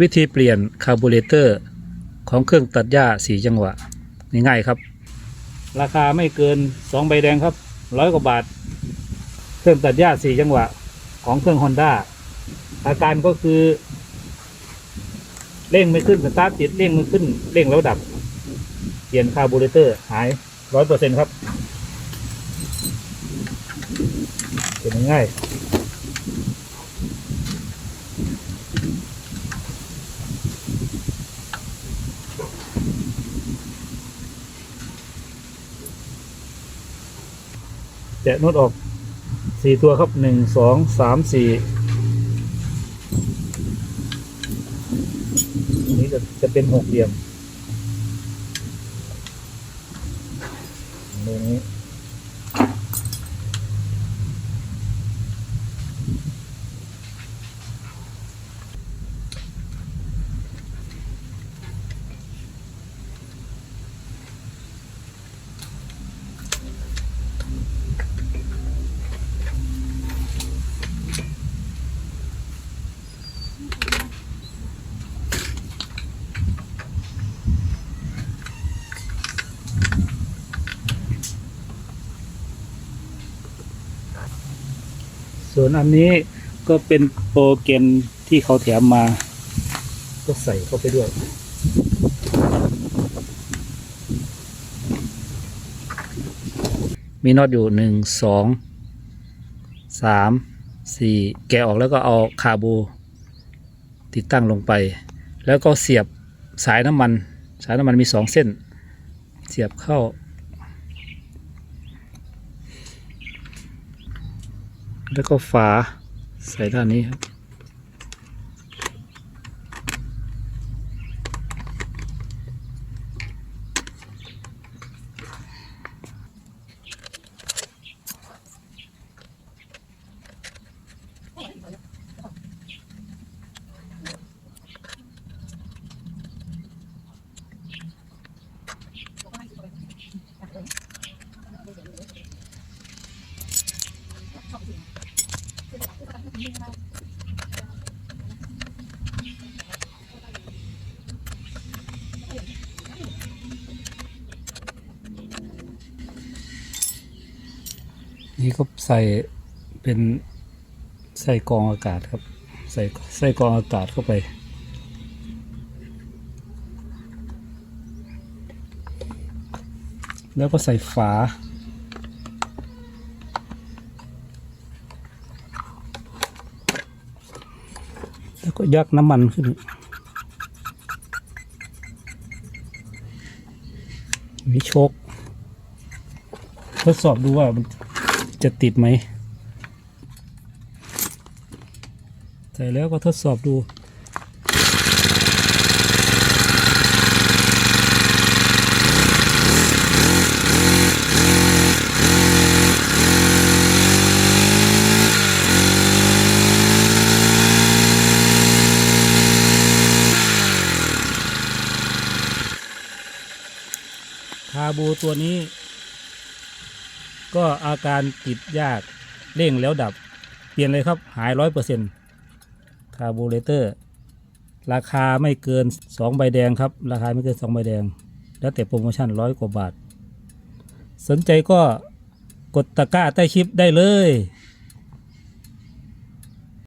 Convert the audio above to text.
วิธีเปลี่ยนคาร์บูเรเตอร์ของเครื่องตัดหญ้าสีจังหวะง่ายๆครับ ราคาไม่เกิน 2 ใบแดงครับร้อยกว่าบาท เครื่องตัดหญ้าสีจังหวะของเครื่อง Honda อาการก็คือ เร่งไม่ขึ้นสตาร์ทติดเร่งไม่ขึ้นเร่งแล้วดับ เปลี่ยนคาร์บูเรเตอร์หายร้อยเปอร์เซ็นครับเป็นง่าย แกะโนดออกสี่ตัวครับหนึ่งสองสามสี่นนี้จะจะเป็นหกเหลี่ยมตรงนี้ ส่วนอันนี้ก็เป็นโปรแกรมที่เขาแถมมา ก็ใส่เข้าไปด้วย มีน็อตอยู่หนึ่งสองสามสี่แกะออกแล้วก็เอาคาบูติดตั้งลงไป แล้วก็เสียบสายน้ำมัน สายน้ำมันมีสองเส้น เสียบเข้า แล้วก็ฝาใส่ด้านนี้ครับ นี่ก็ใส่เป็นใส่กองอากาศครับ ใส่ใส่กองอากาศเข้าไป แล้วก็ใส่ฝาแล้วก็ยักน้ำมันขึ้นมีโชคทดสอบดูว่ามัน จะติดไหม ใส่แล้วก็ทดสอบดูคาบูตัวนี้ ก็อาการติดยากเร่งแล้วดับ เปลี่ยนเลยครับหายร้อยเปอร์เซ็นต์คาร์บูเรเตอร์ ราคาไม่เกินสองใบแดงครับ ราคาไม่เกินสองใบแดง แล้วแต่โปรโมชั่นร้อยกว่าบาท สนใจก็กดตะกร้าใต้คลิปได้เลย